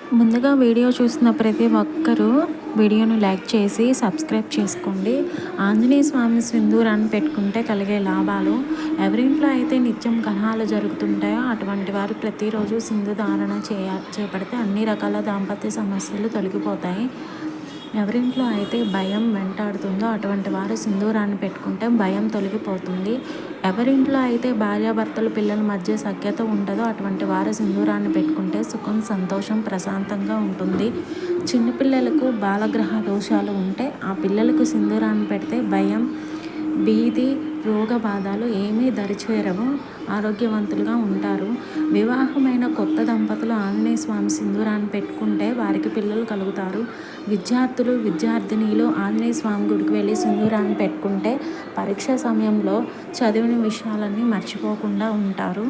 ముందుగా వీడియో చూసిన ప్రతి ఒక్కరూ వీడియోను లైక్ చేసి సబ్స్క్రైబ్ చేసుకోండి. ఆంజనేయ స్వామి సింధూరాన్ని పెట్టుకుంటే కలిగే లాభాలు ఎవరింట్లో అయితే నిత్యం కలహాలు జరుగుతుంటాయో అటువంటి వారు ప్రతిరోజు సింధు ధారణ చేయ చేపడితే అన్ని రకాల దాంపత్య సమస్యలు తొలగిపోతాయి. ఎవరింట్లో అయితే భయం వెంటాడుతుందో అటువంటి వారు సింధూరాన్ని పెట్టుకుంటే భయం తొలగిపోతుంది. ఎవరింట్లో అయితే భార్యాభర్తలు పిల్లల మధ్య సఖ్యత ఉండదో అటువంటి వారు సింధూరాన్ని పెట్టుకుంటే సంతోషం ప్రశాంతంగా ఉంటుంది. చిన్నపిల్లలకు బాలగ్రహ దోషాలు ఉంటే ఆ పిల్లలకు సింధూరాన్ని పెడితే భయం భీతి రోగబాధలు ఏమీ దరిచేరవు. ఆరోగ్యవంతులుగా ఉంటారు. వివాహమైన కొత్త దంపతులు ఆంజనేయ స్వామి సింధూరాన్ని పెట్టుకుంటే వారికి పిల్లలు కలుగుతారు. విద్యార్థులు విద్యార్థినిలు ఆంజనేయ స్వామి గుడికి వెళ్ళి సింధూరాన్ని పెట్టుకుంటే పరీక్ష సమయంలో చదివిన విషయాలన్నీ మర్చిపోకుండా ఉంటారు.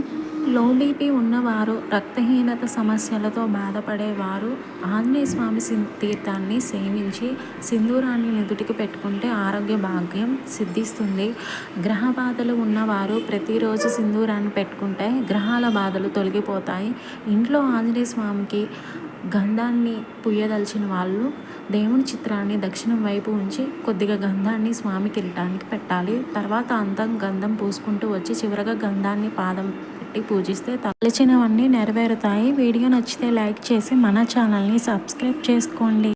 లో బీపీ ఉన్నవారు రక్తహీనత సమస్యలతో బాధపడేవారు ఆంజనేయ స్వామి తీర్థాన్ని సేవించి సింధూరాన్ని నుదుటికి పెట్టుకుంటే ఆరోగ్య భాగ్యం సిద్ధిస్తుంది. గ్రహ బాధలు ఉన్నవారు ప్రతిరోజు సింధూరాన్ని పెట్టుకుంటే గ్రహాల బాధలు తొలగిపోతాయి. ఇంట్లో ఆంజనేయ స్వామికి గంధాన్ని పుయ్యదలిచిన వాళ్ళు దేవుని చిత్రాన్ని దక్షిణం వైపు ఉంచి కొద్దిగా గంధాన్ని స్వామి కిరీటానికి పెట్టాలి. తర్వాత అంతం గంధం పూసుకుంటూ వచ్చి చివరగా గంధాన్ని పాదం పెట్టి పూజిస్తే తలచినవన్నీ నెరవేరుతాయి. వీడియో నచ్చితే లైక్ చేసి మన ఛానల్ని సబ్స్క్రైబ్ చేసుకోండి.